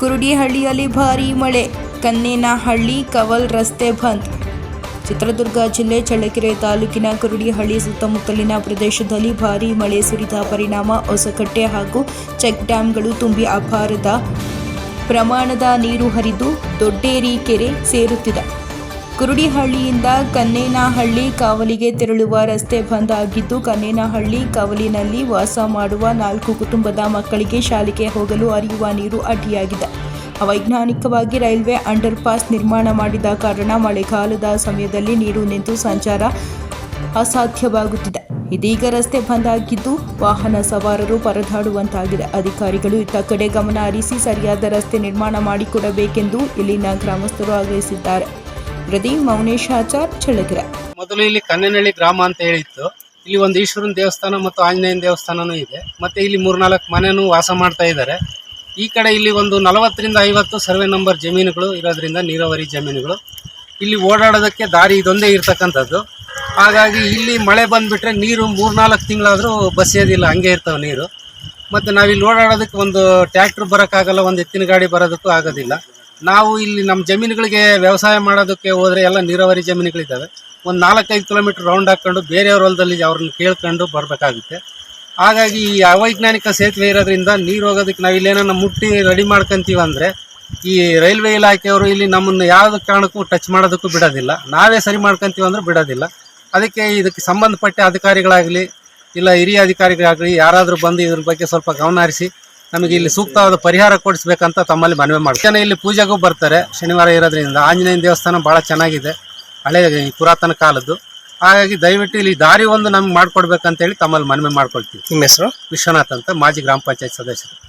ಕುರುಡಿಹಳ್ಳಿಯಲ್ಲಿ ಭಾರೀ ಮಳೆ. ಕನ್ನೇನಹಳ್ಳಿ ಕವಲ್ ರಸ್ತೆ ಬಂದ್. ಚಿತ್ರದುರ್ಗ ಜಿಲ್ಲೆ ಚಳ್ಳಕೆರೆ ತಾಲೂಕಿನ ಕುರುಡಿಹಳ್ಳಿ ಸುತ್ತಮುತ್ತಲಿನ ಪ್ರದೇಶದಲ್ಲಿ ಭಾರೀ ಮಳೆ ಸುರಿದ ಪರಿಣಾಮ ಹೊಸಕಟ್ಟೆ ಹಾಗೂ ಚೆಕ್ ಡ್ಯಾಂಗಳು ತುಂಬಿ ಅಪಾರದ ಪ್ರಮಾಣದ ನೀರು ಹರಿದು ದೊಡ್ಡೇರಿ ಕೆರೆ ಸೇರುತ್ತಿದೆ. ಕುರುಡಿಹಳ್ಳಿಯಿಂದ ಕನ್ನೇನಹಳ್ಳಿ ಕಾವಲಿಗೆ ತೆರಳುವ ರಸ್ತೆ ಬಂದ್ ಆಗಿದ್ದು, ಕನ್ನೇನಹಳ್ಳಿ ಕಾವಲಿನಲ್ಲಿ ವಾಸ ಮಾಡುವ ನಾಲ್ಕು ಕುಟುಂಬದ ಮಕ್ಕಳಿಗೆ ಶಾಲೆಗೆ ಹೋಗಲು ಹರಿಯುವ ನೀರು ಅಡ್ಡಿಯಾಗಿದೆ. ಅವೈಜ್ಞಾನಿಕವಾಗಿ ರೈಲ್ವೆ ಅಂಡರ್ ಪಾಸ್ ನಿರ್ಮಾಣ ಮಾಡಿದ ಕಾರಣ ಮಳೆಗಾಲದ ಸಮಯದಲ್ಲಿ ನೀರು ನಿಂತು ಸಂಚಾರ ಅಸಾಧ್ಯವಾಗುತ್ತಿದೆ. ಇದೀಗ ರಸ್ತೆ ಬಂದ್ ಆಗಿದ್ದು, ವಾಹನ ಸವಾರರು ಪರದಾಡುವಂತಾಗಿದೆ. ಅಧಿಕಾರಿಗಳು ಇತ್ತ ಕಡೆ ಗಮನ ಹರಿಸಿ ಸರಿಯಾದ ರಸ್ತೆ ನಿರ್ಮಾಣ ಮಾಡಿಕೊಡಬೇಕೆಂದು ಇಲ್ಲಿನ ಗ್ರಾಮಸ್ಥರು ಆಗ್ರಹಿಸಿದ್ದಾರೆ. ಪ್ರದೀಪ್ ಮೌನೇಶಾಚಾರ್ ಚಳ್ಳಕೆರೆ. ಮೊದಲು ಇಲ್ಲಿ ಕನ್ನನಹಳ್ಳಿ ಗ್ರಾಮ ಅಂತ ಹೇಳಿತ್ತು. ಇಲ್ಲಿ ಒಂದು ಈಶ್ವರನ ದೇವಸ್ಥಾನ ಮತ್ತು ಆಂಜನೇಯನ ದೇವಸ್ಥಾನನೂ ಇದೆ. ಮತ್ತೆ ಇಲ್ಲಿ ಮೂರ್ನಾಲ್ಕು ಮನೆಯೂ ವಾಸ ಮಾಡ್ತಾ ಇದ್ದಾರೆ. ಈ ಕಡೆ ಇಲ್ಲಿ ಒಂದು ನಲವತ್ತರಿಂದ ಐವತ್ತು ಸರ್ವೆ ನಂಬರ್ ಜಮೀನುಗಳು ಇರೋದ್ರಿಂದ ನೀರಾವರಿ ಜಮೀನುಗಳು. ಇಲ್ಲಿ ಓಡಾಡೋದಕ್ಕೆ ದಾರಿ ಇದೊಂದೇ ಇರ್ತಕ್ಕಂಥದ್ದು. ಹಾಗಾಗಿ ಇಲ್ಲಿ ಮಳೆ ಬಂದುಬಿಟ್ರೆ ನೀರು ಮೂರ್ನಾಲ್ಕು ತಿಂಗಳಾದರೂ ಬಸಿಯೋದಿಲ್ಲ, ಹಂಗೆ ಇರ್ತವೆ ನೀರು. ಮತ್ತು ನಾವಿಲ್ಲಿ ಓಡಾಡೋದಕ್ಕೆ ಒಂದು ಟ್ಯಾಕ್ಟ್ರ್ ಬರೋಕ್ಕಾಗಲ್ಲ, ಒಂದು ಎತ್ತಿನ ಗಾಡಿ ಬರೋದಕ್ಕೂ ಆಗೋದಿಲ್ಲ. ನಾವು ಇಲ್ಲಿ ನಮ್ಮ ಜಮೀನುಗಳಿಗೆ ವ್ಯವಸಾಯ ಮಾಡೋದಕ್ಕೆ ಹೋದರೆ ಎಲ್ಲ ನೀರಾವರಿ ಜಮೀನುಗಳಿದ್ದಾವೆ. ಒಂದು ನಾಲ್ಕೈದು ಕಿಲೋಮೀಟ್ರ್ ರೌಂಡ್ ಹಾಕ್ಕೊಂಡು ಬೇರೆಯವ್ರ ಹೊಲದಲ್ಲಿ ಅವ್ರನ್ನ ಕೇಳ್ಕೊಂಡು ಬರಬೇಕಾಗುತ್ತೆ. ಹಾಗಾಗಿ ಈ ಅವೈಜ್ಞಾನಿಕ ಸೇತುವೆ ಇರೋದ್ರಿಂದ ನೀರು ಹೋಗೋದಕ್ಕೆ ನಾವು ಇಲ್ಲೇನೋ ಮುಟ್ಟಿ ರೆಡಿ ಮಾಡ್ಕೊಂತೀವಿ ಅಂದರೆ ಈ ರೈಲ್ವೆ ಇಲಾಖೆಯವರು ಇಲ್ಲಿ ನಮ್ಮನ್ನು ಯಾವುದೇ ಕಾರಣಕ್ಕೂ ಟಚ್ ಮಾಡೋದಕ್ಕೂ ಬಿಡೋದಿಲ್ಲ. ನಾವೇ ಸರಿ ಮಾಡ್ಕೊಂತೀವಿ ಅಂದ್ರೆ ಬಿಡೋದಿಲ್ಲ. ಅದಕ್ಕೆ ಇದಕ್ಕೆ ಸಂಬಂಧಪಟ್ಟ ಅಧಿಕಾರಿಗಳಾಗಲಿ, ಇಲ್ಲ ಹಿರಿಯ ಅಧಿಕಾರಿಗಳಾಗಲಿ, ಯಾರಾದರೂ ಬಂದು ಇದ್ರ ಬಗ್ಗೆ ಸ್ವಲ್ಪ ಗಮನ ಹರಿಸಿ ನಮಗೆ ಇಲ್ಲಿ ಸೂಕ್ತವಾದ ಪರಿಹಾರ ಕೊಡಿಸ್ಬೇಕಂತ ತಮ್ಮಲ್ಲಿ ಮನವಿ ಮಾಡ್ತಾರೆ ಇಲ್ಲಿ ಪೂಜೆಗೂ ಬರ್ತಾರೆ. ಶನಿವಾರ ಇರೋದ್ರಿಂದ ಆಂಜನೇಯನ ದೇವಸ್ಥಾನ ಭಾಳ ಚೆನ್ನಾಗಿದೆ. ಹಳೆ ಪುರಾತನ ಕಾಲದ್ದು. ಹಾಗಾಗಿ ದಯವಿಟ್ಟು ಇಲ್ಲಿ ದಾರಿ ಒಂದು ನಮ್ಗೆ ಮಾಡ್ಕೊಡ್ಬೇಕಂತೇಳಿ ತಮ್ಮಲ್ಲಿ ಮನವಿ ಮಾಡ್ಕೊಳ್ತೀವಿ. ನಿಮ್ಮ ಹೆಸರು? ವಿಶ್ವನಾಥ್ ಅಂತ ಮಾಜಿ ಗ್ರಾಮ ಪಂಚಾಯತ್ ಸದಸ್ಯರು.